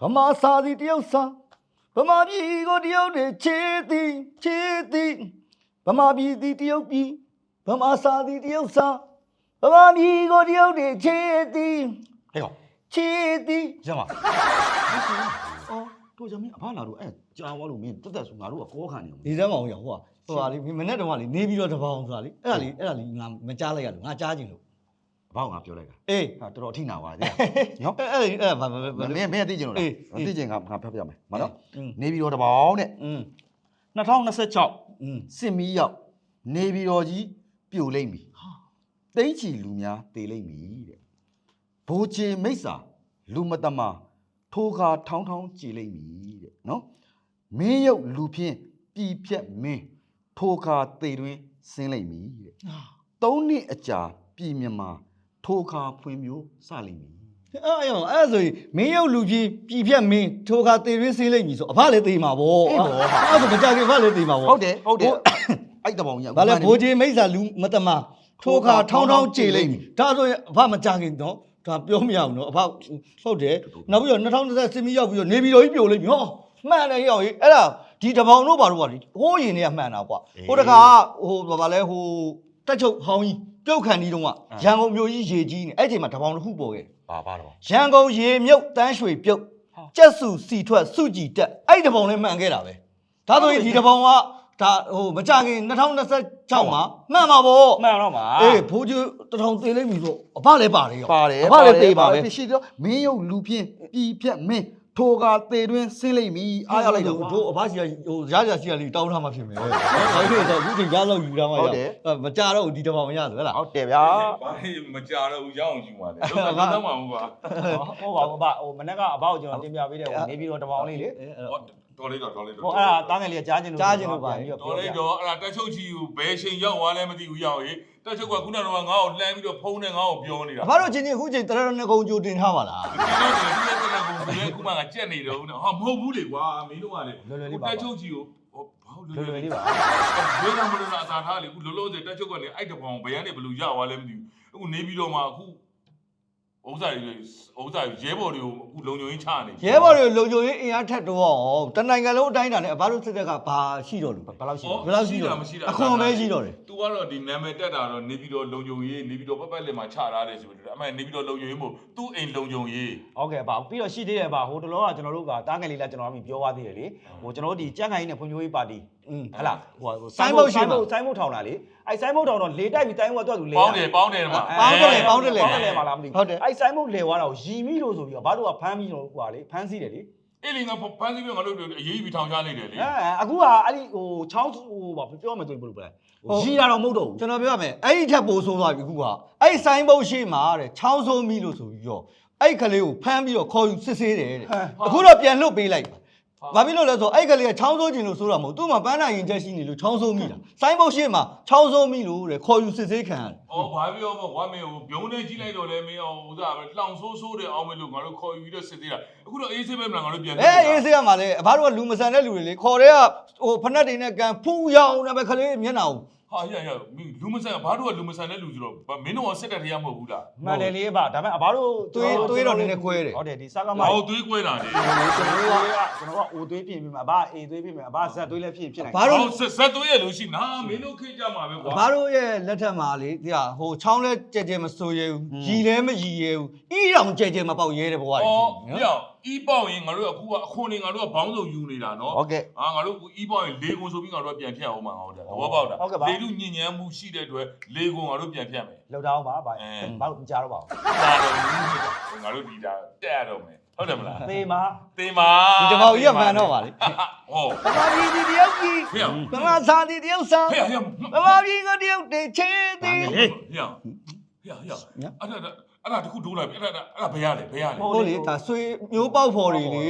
ဗမာစာဒီတရုတ်စာဗမာပြည်ကိုတရုတ်တွေချေသည်ချေသည်ဗမာပြည်ဒီတရုတ်ပြည်ဗမာစာဒီတရုတ်စာဗမာပြည်ကိုတရုတ်တွေချေသည်ဟဲ့ကောင်ချေသည်ရမအော်တို့ကြမင်းအဖလာတို့အဲကြာသွားလို့မင်းတက်တက်ဆိုငါတို့ကကောခံနေအောင်ဒီစမ်းမအောင်ရဟိုကဟိုဟာလေမနေ့တုန်းကလေနေပြီးတော့တပေါင်းဆိုတာလေအဲ့ဒါလေအဲ့ဒါလေငါမကြားလိုက်ရလို့ငါကြားချင်လို့ အဖေကငါပြောလိုက်တာအေးဟာတော်တော်အထိနာပါကြာနော်အေးအေးဘာဘာမင်းမင်းသိကျင်လို့လားသိကျင်ကငါဖျက်ပြမယ်မနော်နေပြီးတော့တပေါင်းတဲ့2026စစ်မီးရောက်နေပြီးတော့ကြီးပြိုလိမ့်ပြီတိတ်ချီလူများတေလိမ့်ပြီတဲ့ဘိုးချေမိစ္ဆာလူမတမထိုးခါထောင်းထောင်းကြည်လိမ့်ပြီတဲ့နော်မင်းရုပ်လူဖြင့်ပြည်ဖြတ်မင်းထိုးခါတေတွင်ဆင်းလိမ့်ပြီတဲ့သုံးနှစ်အကြာပြည်မြန်မာ ထိုးခါဖွင့်မျိုးစလိမ့်မည်အဲ့ရောအဲ့ဆိုရင်မင်းရုပ်လူကြီးပြည်ဖြတ်မင်းထိုးခါတေရင်းဆေးလိုက်ပြီဆိုအဖလည်းတေးမှာဗောအဲ့ဆိုမကြခင်အဖလည်းတေးမှာဗောဟုတ်တယ်ဟုတ်တယ်အဲ့တဘောင်ကြီးဘာလဲဘိုးကြီးမိစ္ဆာလူမတမထိုးခါထောင်းထောင်းကြေလိုက်ပြီဒါဆိုရင်အဖမကြခင်တော့ဒါပြောမရဘူးနော်အဖဟုတ်တယ်နောက်ပြီးတော့2020စစ်မီရောက်ပြီးတော့နေပြည်တော်ကြီးပြိုလိုက်ပြီဟောမှန်တယ်ရောက်ရေးအဲ့ဒါဒီတပေါင်တို့ဘာလို့ပါလဲဟိုးရင်တွေကမှန်တာကွာဟိုတခါဟိုဘာလဲဟို တက်ချုပ်ဟောင်းကြီးပြုတ်ခံဒီတုန်းကရန်ကုန်မြို့ကြီးရေကြီးနေအဲ့ချိန်မှာတပေါင်တစ်ခုပေါ်ခဲ့တယ်ပါပါတော့ရန်ကုန်ရေမြုပ်တန်းရွှေပြုတ်ကျက်စုစီထွက်စုကြည်တက်အဲ့ဒီတပုံလေးမှန်ခဲ့တာပဲဒါဆိုရင်ဒီတပုံကဒါဟိုမကြခင်2026မှာမှန်ပါဗောမှန်တော့မှာအေးဘိုးကြီးတထောင်သေးလိမ့်ပြီဆိုအဖလည်းပါတယ်ရောပါတယ်အဖလည်းသေးပါပဲရှိတော့မင်းရုပ်လူဖြင့်ပြည်ဖြတ်မင်း ထိုးခါတေတွင်ဆင်းလိမ့်မည်အားရလိုက်တော့တို့အဖစီကဟိုရရစီကလေးတောင်းထားမှဖြစ်မယ်ဘာလို့လဲဆိုတော့အခုချိန်ကြားလောက်ယူထားမှရမကြတော့ဒီတပုံမရလို့ဟဲ့လားဟုတ်တယ်ဗျာဘာလို့မကြတော့ဘူးရအောင်ယူပါလေတော့တော့တော့မှာမဟုတ်ပါဟုတ်ပါဘူးဗျဟိုမနေ့ကအဘောက်ကျွန်တော်တင်ပြပေးတယ်ဟိုနေပြီးတော့တပေါင်းလေးလေတော်လေးတော့တော်လေးတော့ဟိုအဲ့ဒါတားငယ်လေးကကြားကျင်လို့တော်လေးတော့အဲ့ဒါတက်ချုပ်ကြီးကိုဘယ်ချိန်ရောက်သွားလဲမသိဘူးရောက်ရေး တက်ချုပ်ကခုနကတော့ငါ့ကိုလှမ်းပြီးတော့ဖုန်းနဲ့ငါ့ကိုပြောနေတာအဖတို့ချင်းချင်းအခုချိန်တရရနှစ်ကုန်းကြိုတင်ထားပါလားဒီလိုဒီလိုတက်ကူလေခုမှငါကြက်နေတော့ဟာမဟုတ်ဘူးလေကွာမင်းတို့ကလေတက်ချုပ်ကြီးကိုဟောဘာလို့လွယ်လွယ်လေးပါဘယ်ကမလို့အသာထားလေခုလောလောဆယ်တက်ချုပ်ကလေအဲ့တပောင်ဘယ်ကနေဘလို့ရောက်သွားလဲမသိဘူးအခုနေပြီးတော့မှအခု ဥစ္စာတွေဥစ္စာရဲဘော်တွေကိုအခုလုံခြုံရေးချနေ ရဲဘော်တွေလုံခြုံရေးအင်အားထက်တော့အောင်တနိုင်ငံလုံးအတိုင်းအတာနဲ့အဖတို့စစ်တပ်ကဘာရှိတော့လို့ ဘယ်လောက်ရှိ ဩ ဘယ်လောက်ရှိတော့ မရှိတာ အခွန်ပဲရှိတော့တယ် तू ကတော့ဒီနာမည်တက်တာတော့နေပြီးတော့လုံခြုံရေးနေပြီးတော့ပတ်ပတ်လက်မှာချထားတယ်ဆိုပြီးတော့အမှန်နေပြီးတော့လုံခြုံရေးမို့သူ့အိမ်လုံခြုံရေး ဟုတ်ကဲ့ပါပြီးတော့ရှိသေးတယ်ပါဟိုတလောကကျွန်တော်တို့ကတားငယ်လေးလာကျွန်တော်အမိပြောသွားသေးတယ်လေဟိုကျွန်တော်တို့ဒီကြက်ခိုင်နဲ့ဖွံ့ဖြိုးရေးပါတီ อืม ဟဟလားဟို ဆိုင်းဘုတ်ရှိ ဆိုင်း မှာ ဘုတ်ဆိုင်းဘုတ်ထောင်တာလေ အဲ့ဆိုင်းဘုတ်ထောင်တော့လေတိုက်ပြီးတိုင်းဘုတ်တော့သူလေပေါင်းတယ်ပေါင်းတယ်မှာပေါင်းတယ်လေပေါင်းတယ်လေပေါင်းတယ်လေမလားမသိဟုတ်တယ်အဲ့ဆိုင်းဘုတ်လေသွားတော့ရီမီလို့ဆိုပြီးတော့ဘာတို့ကဖမ်းပြီးတော့ဟိုဟာလေဖမ်းစီးတယ်လေအဲ့လေငါဖမ်းစီးပြီးငါတို့အရေးပြီးထောင်ချလိုက်တယ်လေအဲအခုကအဲ့ဒီဟိုချောင်းဟိုဘာပြောမယ်ဆိုရင်ဘယ်လိုလဲဟိုရီတာတော့မဟုတ်တော့ဘူးကျွန်တော်ပြောရမယ်အဲ့ဒီထက်ပိုဆိုးသွားပြီအခုကအဲ့ဒီဆိုင်းဘုတ်ရှိမှာတဲ့ချောင်းဆိုးမိလို့ဆိုပြီးတော့အဲ့ဒီကလေးကိုဖမ်းပြီးတော့ခေါ်ယူစစ်ဆေးတယ်တဲ့အခုတော့ပြန်လွတ်ပေးလိုက် ဘာဖြစ်လို့လဲဆိုတော့အဲ့ဒီကလေးကချောင်းဆိုးခြင်းလို့ဆိုတာမဟုတ်သူ့မှာပန်းနာရင်ချက်ရှိနေလို့ချောင်းဆိုးမိတာဆိုင်းဘုတ်ရှိမှာချောင်းဆိုးမိလို့တဲ့ခေါ်ယူစစ်ဆေးခံရတယ်ဩဘာပြောမကွာမင်းဟိုဘုံနဲ့ကြီးလိုက်တော့လေမင်းဟိုဥစားပဲလှောင်ဆိုးဆိုးတယ်အောင်မလို့ငါတို့ခေါ်ယူပြီးတော့စစ်သေးတာအခုတော့အေးဆေးပဲမလားငါတို့ပြန်အဲအေးစေးရမှာလေအဘတို့ကလူမဆန်တဲ့လူတွေလေခေါ်တဲ့ကဟိုဖက်နှက်တွေနဲ့ကန်ဖူးရောင်နဲ့ပဲခလေးမျက်နှာကို ဟာရရမင်းလူမဆန်ဘာတို့ကလူမဆန်တဲ့လူဆိုတော့မင်းတို့ကစစ်တဲ့တရားမဟုတ်ဘူးလားမှန်တယ်လေးပါဒါပေမဲ့အဘတို့သွေးသွေးတော့နည်းနည်းခွဲတယ်ဟုတ်တယ်ဒီစကားမဟောသွေးကွဲတာလေကျွန်တော်တို့ကကျွန်တော်ကအိုသွေးပြင်ပြီးမှာအဘအေသွေးပြင်မယ်အဘဇက်သွေးလည်းပြင်ဖြစ်နိုင်ဘာလို့ဟောဆက်ဆက်သွေးရလို့ရှိနာမင်းတို့ခေကြမှာပဲကွာအဘတို့ရဲ့လက်ထက်မှာလေဒီဟာဟိုချောင်းလဲကြဲကြဲမဆိုးရဲဘူးရီလဲမရီရဲဘူးအီးတောင်ကြဲကြဲမပေါက်ရဲတဲ့ဘဝတွေအော်ရှိတယ်ပြောင်း အီးပေါက်ရင်ငါတို့ကအခုကအခွန်နေငါတို့ကဘောင်းစုံယူနေတာနော်ဟုတ်ကဲ့အာငါတို့အီးပေါက်ရင်လေကုန်ဆိုပြီးငါတို့ကပြန်ဖြတ်အောင်မှာဟုတ်တယ်သဘောပေါက်တာလေလူညဉ့်ညမ်းမှုရှိတဲ့အတွက်လေကုန်ငါတို့ပြန်ဖြတ်မယ်လောက်တော့ပါဗျအဲဘာလို့မကြတော့ပါဘူးဒါတော့ငါတို့ဒီဒါတက်ရတော့မယ်ဟုတ်တယ်မလားသေမာတင်ပါဒီတပေါက်ကြီးကမှန်တော့ပါလေဟောဗမာပြည်ဒီတယောက်ကြီးဖေရဗမာစာဒီတယောက်စာဖေရဖေရဗမာပြည်ကတယောက်တည်းချေသည်ဖေရဖေရဖေရအဲ့ဒါ အဲ့ဒါတခုဒိုးလိုက်ပြီအဲ့ဒါအဲ့ဒါဘယ်ရလဲဘယ်ရလဲဟုတ်လေဒါဆွေမျိုးပေါက်ဖော်တွေလေ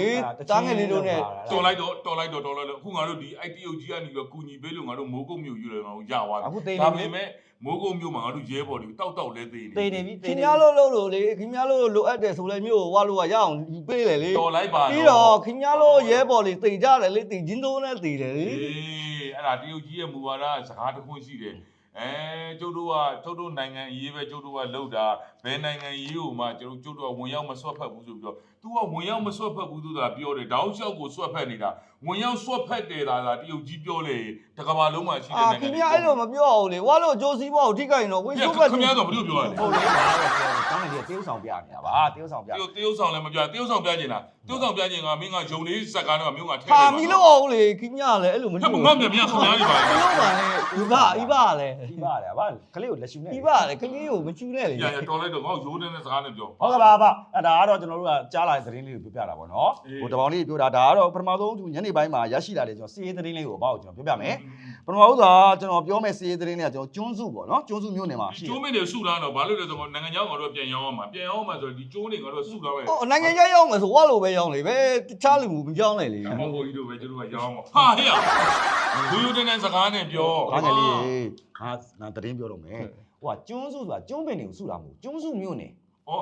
တားငယ်လေးတို့နဲ့တော်လိုက်တော့တော်လိုက်တော့တော်လိုက်တော့အခုငါတို့ဒီ IT အုပ်ကြီးကနေပြီးကူညီပေးလို့ငါတို့မိုးကုတ်မြို့ယူတယ်ငါတို့ရသွားပြီအခုသေဒါနေပေပြီမဲ့မိုးကုတ်မြို့မှာငါတို့ရဲဘော်တွေတောက်တောက်လဲသေးနေသေနေပြီသေခင်နေဗျားလို့လို့လို့လေခင်ဗျားလို့လိုအပ်တယ်ဆိုလဲမျိုးဝါလို့ကရအောင်ယူပေးလေလေတော်လိုက်ပါပြီးတော့ခင်ဗျားလို့ရဲဘော်လေးတိတ်ကြတယ်လေတိတ်ချင်းသုံးနဲ့တည်တယ်လေအေးအဲ့ဒါတရုတ်ကြီးရဲ့မူဝါဒစကားတစ်ခုရှိတယ် အဲကျုပ်တို့ကကျုပ်တို့နိုင်ငံရေးပဲကျုပ်တို့ကလှုပ်တာဘယ်နိုင်ငံရေးကိုမှကျုပ်တို့ကျုပ်တို့ကဝင်ရောက်မဆွတ်ဖက်ဘူးဆိုပြီးတော့ तू ကဝင်ရောက်မဆွတ်ဖက်ဘူးဆိုတာပြောတယ်တောင်းလျှောက်ကိုဆွတ်ဖက်နေတာဝင်ရောက်ဆွတ်ဖက်တယ်သာသာတရုတ်ကြီးပြောလေတကဘာလုံးမှာရှိတဲ့အာနိုင်ငံခင်ဗျာအဲ့လိုမပြောအောင်လေဝါလို့ဂျိုးစီးဘောကိုထိခိုက်ရင်တော့ဝင်းခင်ဆိုးဘက်ဗျားတော့ဘယ်လိုပြောရလဲဟုတ်လေဒါတော့တောင်းနေတယ်တေးဥဆောင်ပြနေတာပါတေးဥဆောင်ပြတရုတ်တရုတ်ဆောင်လည်းမပြတရုတ်ဆောင်ပြနေတာတရုတ်ဆောင်ပြခြင်းကမင်းကယုံလေးစက်ကားတော့မျိုးကထဲဟာမီလို့အောင်လေခင်ဗျာလေအဲ့လိုမဟဲ့လုပ်မဘူးငါ့မြန်မြန်ခင်ဗျားနေပါမလုပ်ပါနဲ့ဤပါဤပါလေဒီပါတယ်ဗျာကလေးကိုလက်ရှူနေဤပါလေခင်ဗျာကိုမချူနဲ့လေရရတော်လိုက်တော့ငါ့ကိုရိုးတဲ့စကားနဲ့ပြောဟုတ်ကဲ့ပါဗျအဲ့ဒါကတော့ကျွန်တော်တို့ကကြားလာတဲ့သတင်းလေးကိုပြောပြတာပေါ့နော်အေးဟိုတပေါင်းလေးပြောတာဒါကတော့ပထမဆုံးသူညနေပိုင်းမှာရရှိလာတဲ့ကျွန်တော်စီးရေးသတင်းလေးကိုအပေါ့ကျွန်တော်ပြောပြမယ်ပထမဦးစွာကျွန်တော်ပြောမယ့်စီးရေးသတင်းလေးကကျွန်တော်ကျွန်းစုပေါ့နော်ကျွန်းစုမြို့နယ်မှာရှိကျိုးမင်းတွေစုထားတော့ဘာလို့လဲဆိုတော့နိုင်ငံခြားကတော့ပြန်ရောင်းအောင်မှာပြန်ရောင်းအောင်မှာဆိုတော့ဒီကျိုးတွေကတော့စုထားပဲဟောနိုင်ငံခြားရောက်မယ်ဆိုဝါလို့ပဲရောက်လေပဲတခြားလူမပြောင်းလေလေမောင်ကိုကြီးတို့ပဲကျတို့ကရောင်းအောင်ဟာဟဲ့ဘူယူတဲ့စကားနဲ့ပြောကားငယ်လေးငါငါသတင်းပြောတော့မယ်ဟိုကကျွန်းစုဆိုတာကျွန်းပင်တွေကိုစုတာမဟုတ်ကျွန်းစုမြို့နယ် ဩ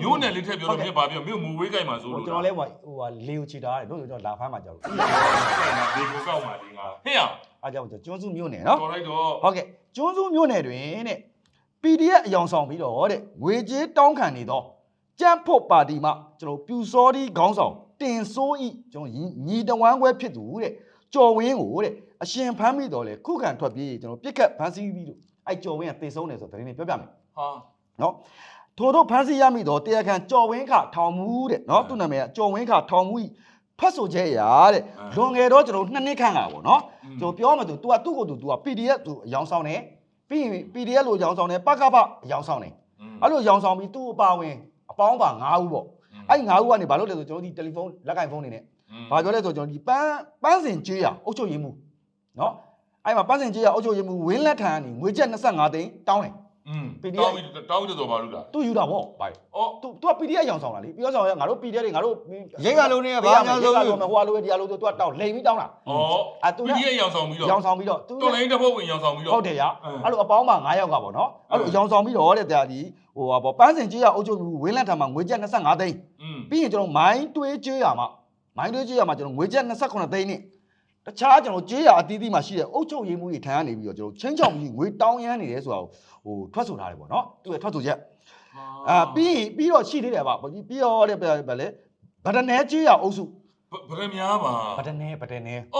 မျိုးနယ်လေးထည့်ပြောတော့ပြပါပြောမြို့မူဝေးကြိုင်မှာဆိုဟိုလို့ကျွန်တော်လဲဟိုဟိုကလေကိုခြေထားတယ်တို့ကျွန်တော်လာဖမ်းမှာကြောက်လို့ဒီကိုကောက်ပါဒီငါဟဲ့အားကြောင့်ကျွန်းစုမြို့နယ်နော်တော်လိုက်တော့ဟုတ်ကဲ့ကျွန်းစုမြို့နယ်တွင်တဲ့ PDF အယောင်ဆောင်ပြီးတော့တဲ့ငွေကြေးတောင်းခံနေသောကြမ်းဖို့ပါတီမှကျွန်တော်ပြူစောဒီခေါင်းဆောင်တင်စိုးဤကျွန်တော်ညီတဝမ်းခွဲဖြစ်သူတဲ့ကြော်ဝင်းကိုတဲ့အရှင်ဖမ်းမိတော့လေခုခံထွက်ပြေးကျွန်တော်ပြစ်ခတ်ဖမ်းဆီးပြီးတော့အဲ့ကြော်ဝင်းကတေဆုံးတယ်ဆိုတဲ့သတင်းလေးပြောပြမယ်ဟာနော် ထို့သောဖမ်းဆီးရမိတော့တရားခံကြော်ဝင်းခထောင်မှုတဲ့နော်သူ့နာမည်ကကြော်ဝင်းခထောင်မှုဤဖတ်ဆိုချက်အရာတဲ့လွန်ခဲ့တော့ကျွန်တော်နှစ်နှစ်ခန့်ကပေါ့နော် ကျွန်တော်ပြောမှသူ तू ကသူ့ကိုယ်သူ तू က PDF သူအယောင်ဆောင်တယ်ပြီးရင် PDF လို့အယောင်ဆောင်တယ်ပကပအယောင်ဆောင်တယ်အဲ့လိုအယောင်ဆောင်ပြီးသူ့အပါဝင်အပေါင်းပါ9ဦးပေါ့အဲ့9ဦးကနေဘာလို့လဲဆိုကျွန်တော်ဒီတယ်လီဖုန်းလက်ကင်ဖုန်းနေနဲ့ဘာပြောလဲဆိုကျွန်တော်ဒီပန်းပန်းစင်ကြေးရအုပ်ချုပ်ရေးမှုနော်အဲ့မှာပန်းစင်ကြေးရအုပ်ချုပ်ရေးမှုဝင်းလက်ထံကနေငွေကျပ်25သိန်းတောင်းတယ် อืม တောင်းပြီးတောင်းပြီးတော့ဘာလို့လား သူယူတာပေါ့ဘာ ဩ သူ तू က PDF အယောင်ဆောင်တာလေပြောဆောင်ရငါတို့ PDF တွေငါတို့ ရိတ်ကလုံးနေဘာညာဆုံး ရိတ်ကလုံးဟိုအလိုဒီအလို तू ကတောင်းလိန်ပြီးတောင်းတာ ဩ အဲ့သူ သူကြီးရောင်ဆောင်ပြီးတော့ အယောင်ဆောင်ပြီးတော့ तू တော်လိုင်းတစ်ပုတ်ဝင်ရောင်ဆောင်ပြီးတော့ ဟုတ်တယ်ရ အင်း အဲ့လိုအပေါင်းမှာ9ယောက်ကပေါ့နော်အဲ့လို အင်း အယောင်ဆောင်ပြီးတော့တဲ့တရားဒီဟိုဟာပေါ့ပန်းစင်ကြီးရအုပ်ချုပ်မှုဝင်းလက်ထံမှာငွေကျပ်25သိန်း อืม ပြီးရင်ကျွန်တော်မိုင်းတွေးကြေးရမှာမိုင်းတွေးကြေးရမှာကျွန်တော်ငွေကျပ်28သိန်းနဲ့ တခြားကျွန်တော်ကြေးရအသီးသီးမှာရှိတဲ့အုပ်ချုပ်ရေးမှုတွေထံကနေပြီးတော့ကျွန်တော်ချင်းချောင်ပြီးငွေတောင်းရမ်းနေတယ်ဆိုတာကိုဟိုထွက်ဆိုထားတယ်ပေါ့နော်သူရဲ့ထွက်ဆိုချက်အာပြီးရင်ပြီးတော့ရှိသေးတယ်ဗျပြီးပြီးတော့တဲ့ဗျလေဗဒနဲကြေးရအုပ်စု ဗရမများပါဗဒနဲဗဒနဲဩ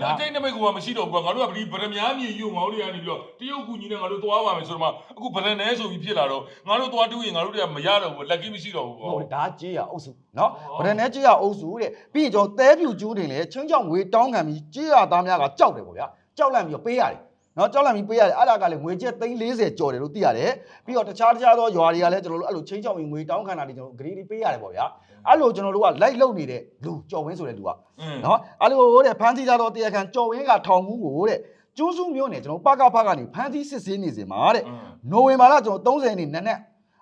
နာတိုင်းနမိတ်ကမရှိတော့ဘူးကွာငါတို့ကဗရမများမြေယူငေါတွေကနေပြီးတော့တရုတ်ကူညီနေငါတို့သွားပါမယ်ဆိုတော့မှအခုဗရနဲဆိုပြီးဖြစ်လာတော့ငါတို့သွားတူးရင်ငါတို့တွေကမရတော့ဘူးလက်ကင်းမရှိတော့ဘူးကွာဟုတ်ဒါကြေးရအုပ်စုနော်ဩဗဒနဲကြေးရအုပ်စုတဲ့ပြီးရင်ကျွန်တော်တဲပြူကျူးတင်လေချင်းချောင်ငွေတောင်းခံပြီးကြေးရသားများကကြောက်တယ်ပေါ့ဗျာကြောက်လန့်ပြီးတော့ပေးရတယ်နော်ကြောက်လန့်ပြီးပေးရတယ်အဲ့ဒါကလည်းငွေကျပ်340ကျော်တယ်လို့သိရတယ်ပြီးတော့တခြားတခြားသောရွာတွေကလည်းကျွန်တော်တို့အဲ့လိုချင်းချောင်ပြီးငွေတောင်းခံတာတွေကျွန်တော်ဂရီတွေပေးရတယ်ပေါ့ဗျာ အဲ့လိုကျွန်တော်တို့ကလိုက်လုံနေတဲ့လူကြော်ဝင်းဆိုတဲ့လူကอืมနော်အဲ့လိုတဲ့ဖမ်းဆီးကြတော့တရားခံကြော်ဝင်းကထောင်မှုကိုတဲ့ကျိုးစုမျိုးနဲ့ကျွန်တော်ပကဖကနေဖမ်းဆီးစစ်ဆေးနေစဉ်မှာတဲ့နိုဝင်ဘာလကျွန်တော်30နှစ်နက်နက်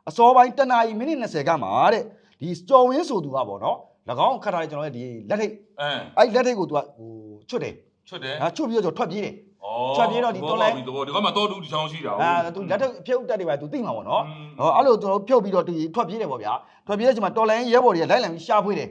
အစောပိုင်းတနာရီမိနစ်20ခန့်မှာတဲ့ဒီကြော်ဝင်းဆိုသူကပေါ့နော်၎င်းခတ်ထားတဲ့ကျွန်တော်ရဲ့ဒီလက်ထိတ်အင်းအဲ့လက်ထိတ်ကိုသူကဟိုချွတ်တယ် ချွတ်တယ်အဲချွတ်ပြီးတော့ကျွန်တော်ထွက်ပြေးတယ်ဩချက်ပြေးတော့ဒီတော်လိုင်းဒီကမှတော့တူဒီချောင်းရှိတာအဲသူလက်ထိတ်ဖြုတ်တက်တယ်ပဲသူသိမှာပေါ့နော်อืมဟောအဲ့လိုကျွန်တော်ဖြုတ်ပြီးတော့သူထွက်ပြေးတယ်ပေါ့ဗျာထွက်ပြေးတဲ့အချိန်မှာတော်လိုင်းရဲဘော်တွေကလိုက်လံပြီးရှာဖွေတယ်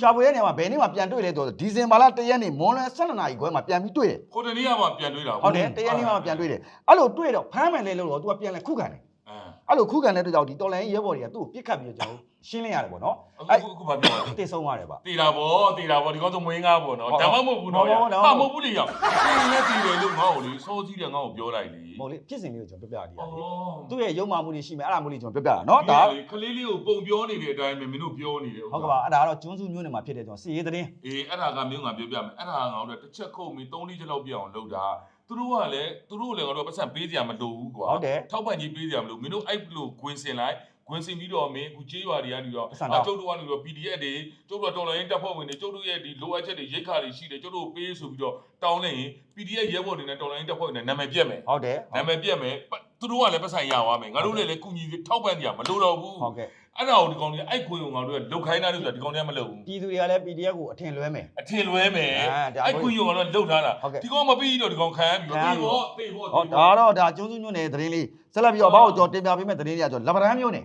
ရှာဖွေတဲ့နေရာမှာဘယ်နေ့မှပြန်တွေ့လဲဆိုတော့ဒီဇင်ဘာလ1ရက်နေ့မွန်လွဲ12နာရီခွဲမှာပြန်ပြီးတွေ့တယ်ဟိုတနေ့ကမှပြန်တွေးတာဟုတ်တယ်1ရက်နေ့မှပြန်တွေ့တယ်အဲ့လိုတွေ့တော့ဖမ်းမယ်လေလို့တော့သူကပြန်လဲခုခံတယ်အင်းအဲ့လိုခုခံတဲ့အတွက်ကြောင့်ဒီတော်လိုင်းရဲဘော်တွေကသူ့ကိုပြစ်ခတ်ပြီးတော့ကျွန်တော် ရှင်းလင်းရတယ်ပေါ့နော်အခုအခုဘာပြောလဲတိတ်ဆုံးရတယ်ဗျတီတာဗောတီတာဗောဒီကောင်ဆိုမွေးငါဗောနော်ဟုတ်ဒါမှမဟုတ်ဘူးနော်ဟုတ်ဟုတ်ဟုတ်ဟာမဟုတ်ဘူးလေရောက်တီလက်တီတယ်လို့ငါ့ကိုလေစောကြီးတယ်ငါ့ကိုပြောလိုက်လေမဟုတ်လေဖြစ်စဉ်လေးကိုကျွန်တော်ပြပြရသေးတယ်ဩသူ့ရဲ့ရုံမာမှုတွေရှိမယ်အဲ့ဒါမျိုးလေးကျွန်တော်ပြပြတာနော်ဒါကလေးလေးကိုပုံပြောနေတဲ့အတိုင်းပဲမင်းတို့ပြောနေတယ်ဟုတ်ကဲ့ပါအဲ့ဒါကတော့ကျွန်းစုမျိုးနယ်မှာဖြစ်တဲ့ကျွန်တော်စီရေးသတင်းအေးအဲ့ဒါကမျိုးငါပြောပြမယ်အဲ့ဒါကငါတို့တစ်ချက်ခုတ်ပြီး3လေးချက်လောက်ပြအောင်လုပ်တာသူတို့ကလည်းသူတို့လည်းငါတို့ပတ်စံပေးစရာမလိုဘူးကွာဟုတ်တယ်ထောက်ပံ့ကြီးပေးစရာမလိုမင်းတို့အဲ့လိုဂွင်စင်လိုက် ဂွင်စင်ပြီးတော့မင်းအခုကြေးရွာတွေကနေတော့ပတ်စံတော့ကျုပ်တို့ကနေတော့ PDF တွေကျုပ်တို့ကတော်လိုင်းတပ်ဖွဲ့ဝင်တွေကျုပ်တို့ရဲ့ဒီလိုအပ်ချက်တွေရိတ်ခါတွေရှိတယ်ကျုပ်တို့ပေးဆိုပြီးတော့တောင်းလိုက်ရင် PDF ရဲဘော်တွေနဲ့တော်လိုင်းတပ်ဖွဲ့ဝင်တွေနာမည်ပြက်မယ်ဟုတ်တယ်နာမည်ပြက်မယ်ပတ်သူတို့ကလည်းပတ်စံရသွားမယ်ငါတို့လည်းလည်းကုညီထောက်ပံ့ကြမလိုတော့ဘူးဟုတ်ကဲ့ အဲ့ဒါကိုဒီကောင်တွေအဲ့ခွေကိုငါတို့ကလုတ်ခိုင်းတာလို့ဆိုတာဒီကောင်တွေကမလုပ်ဘူးပြည်သူတွေကလည်း PDF ကိုအထင်လွဲမယ်အထင်လွဲမယ်အာဒါအဲ့ခွေကိုငါတို့ကလုတ်ထားတာဟုတ်ကဲ့ဒီကောင်မပြီးတော့ဒီကောင်ခံရပြီခံရတေပြီဘောတေဘောဟောဒါတော့ဒါကျွန်းစုမျိုးနယ်သတင်းလေးဆက်လက်ပြီးတော့ဘာကိုကျွန်တော်တင်ပြပေးမယ့်သတင်းလေးကကျွန်တော်လဗရန်မျိုးနယ်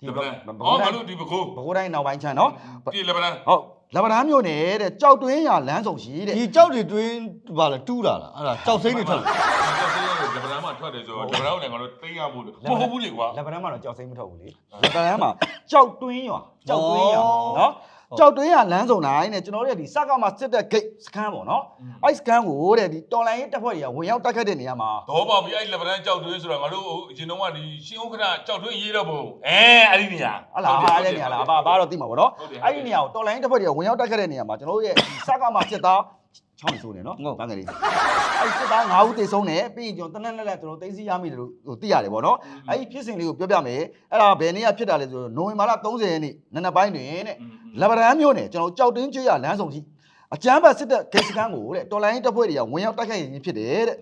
ဒီဒီဘဗဘလန်ဘဟောကိုငါတိုင်းတို့ဒီပခုဘကိုတိုင်းနောက်ပိုင်းချမ်းနော်ဒီလေဗလန်ဟုတ်လဗရန်မျိုးနယ်တဲ့ကြောက်တွင်းရလမ်းဆောင်ရှိတဲ့ဒီကြောက်တွေတွင်းပါလားတူးတာလားအဲ့ဒါကြောက်စိမ့်တွေထွက်လာ ထွက်တယ်ဆိုတော့လက်ဗရန်ကိုလည်းငါတို့သိမ်းရဖို့လို့မဟုတ်ဘူးလေကွာလက်ဗရန်မှာတော့ကြောက်စိမ့်မထုတ်ဘူးလေလက်ဗရန်မှာကြောက်တွင်းရွာကြောက်တွင်းရွာနော်ကြောက်တွင်းရွာလမ်းစုံတိုင်းနဲ့ကျွန်တော်တို့ရဲ့ဒီစကားမှာစစ်တဲ့ gate စခန်းပေါ့နော်အဲ့စခန်းကိုတဲ့ဒီတော်လိုင်းရေးတပ်ဖွဲ့တွေကဝင်ရောက်တိုက်ခတ်တဲ့နေရာမှာတော့ပါပြီအဲ့လက်ဗရန်ကြောက်တွင်းဆိုတာငါတို့အရင်တော့ကဒီရှင်ဥက္ကဋ္ဌကြောက်တွင်းရေးတော့ဘုံအဲအဲ့ဒီနေရာဟလာဟာအဲ့ဒီနေရာလားအဘဘာတော့သိမှာပေါ့နော်ဟုတ်တယ်အဲ့ဒီနေရာကိုတော်လိုင်းတပ်ဖွဲ့တွေကဝင်ရောက်တိုက်ခတ်တဲ့နေရာမှာကျွန်တော်တို့ရဲ့ဒီစကားမှာစစ်သား ချောင်းဆိုးနေနော်ဟုတ်တန်းကလေးအဲ့စစ်သား9ဦးတေဆုံးတယ်ပြီးရင်ကျွန်တော်တနက်လက်လက်ကျွန်တော်သိသိရမိတယ်လို့ဟိုသိရတယ်ပေါ့နော်အဲ့ဒီဖြစ်စဉ်လေးကိုပြောပြမယ်အဲ့ဒါဘယ်နေ့ကဖြစ်တာလဲဆိုတော့နိုဝင်ဘာလ30ရက်နေ့နံနက်ပိုင်းတွင်တဲ့လဘရန်မြို့နယ်ကျွန်တော်ကြောက်တင်းကျွေးရလမ်းဆောင်ကြီးအကျမ်းဘတ်စစ်တပ်ဂိတ်စခန်းကိုတဲ့တော်လိုင်းတပ်ဖွဲ့တွေကဝင်ရောက်တိုက်ခိုက်ရင်းဖြစ်တယ်တဲ့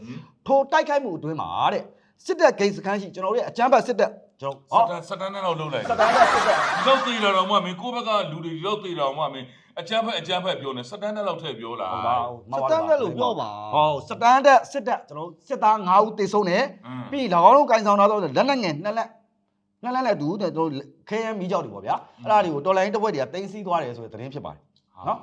ထိုတိုက်ခိုက်မှုအတွင်းမှာတဲ့စစ်တပ်ဂိတ်စခန်းရှိကျွန်တော်တို့ရဲ့အကျမ်းဘတ်စစ်တပ်ကျွန်ဟောတော်စတန်နဲ့တော့လုံးလိုက်စတန်ဘတ်စစ်တပ် ဒီလောက်သေးတာတော့မှမင်းကိုယ့်ဘက်ကလူတွေဒီလောက်သေးတာတော့မှမင်း အချမ်းဖက်အချမ်းဖက်ပြောနေစတန်နဲ့လောက်ထည့်ပြောလာဟုတ်ပါစတန်နဲ့လို့ပြောပါဟောစတန်တက်စစ်တပ်ကျွန်တော်စစ်သား9ဦးတေဆုံးတယ်ပြီး၎င်းတို့ကင်ဆောင်ထားတော့လက်နက်ငယ်နှစ်လက်နှစ်လက်နဲ့တူတဲ့ကျွန်တော်ခဲယမ်းမီးကြောက်တွေပေါ့ဗျာအဲ့ဒါတွေကိုတော်လိုင်းတပ်ဖွဲ့တွေကတင်စီသွားတယ်ဆိုတဲ့သတင်းဖြစ်ပါတယ်နော်